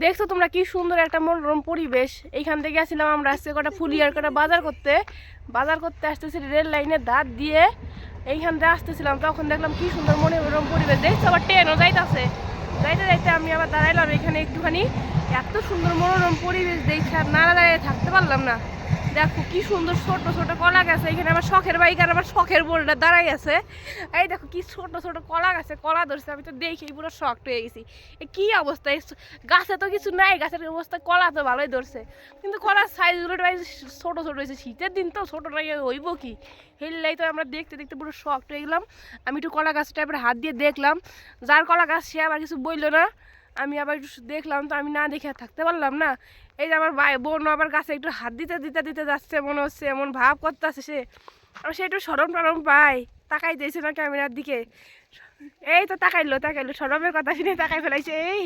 দেখছ তোমরা কি সুন্দর একটা মনোরম পরিবেশ। এইখান থেকে আসছিলাম আমরা আজকে কটা ফুলিয়ার কটা বাজার করতে। বাজার করতে আসতেছি রেল লাইনে দাঁত দিয়ে। এইখান থেকে আসতেছিলাম, তখন দেখলাম কি সুন্দর মনোরম পরিবেশ। দেখছ আবার ট্রেনও যাইতাছে। যাইতে যাইতে আমি আবার দাঁড়াইলাম এখানে একটুখানি। এত সুন্দর মনোরম পরিবেশ দেখছি আর না দাঁড়িয়ে থাকতে পারলাম না। দেখো কি সুন্দর ছোট ছোট কলা গাছ, এখানে আমার শখের বাইক আর আমার শখের বোলটা দাঁড়াই আছে। এই দেখো কি ছোট ছোট কলা গাছে কলা ধরছে, আমি তো দেখি পুরো শখ হয়ে গেছি। এ কি অবস্থা গাছে তো কিছু নাই, গাছের অবস্থা, কলা তো ভালোই ধরছে। কিন্তু কলার সাইজগুলো ছোট ছোট হয়েছে, শীতের দিন তো ছোট নাই হইব কি? হেললাই তো আমরা দেখতে দেখতে পুরো শখ হয়ে গেলাম। আমি একটু কলা গাছটা এবার হাত দিয়ে দেখলাম, যার কলা গাছ সে আবার কিছু বলল না। আমি আবার একটু দেখলাম তো আমি না দেখে থাকতে পারলাম না। এই যে আমার ভাই বোন আবার গাছে একটু হাত দিতে দিতে দিতে যাচ্ছে, মনে হচ্ছে এমন ভাব করতে আছে সে। আমি সে একটু সরম টরম পাই, তাকাই দিয়েছে না ক্যামেরার দিকে। এই তো তাকাইলো তাকাইলো সরমের কথা শুনে তাকাই ফেলাইছে, এই।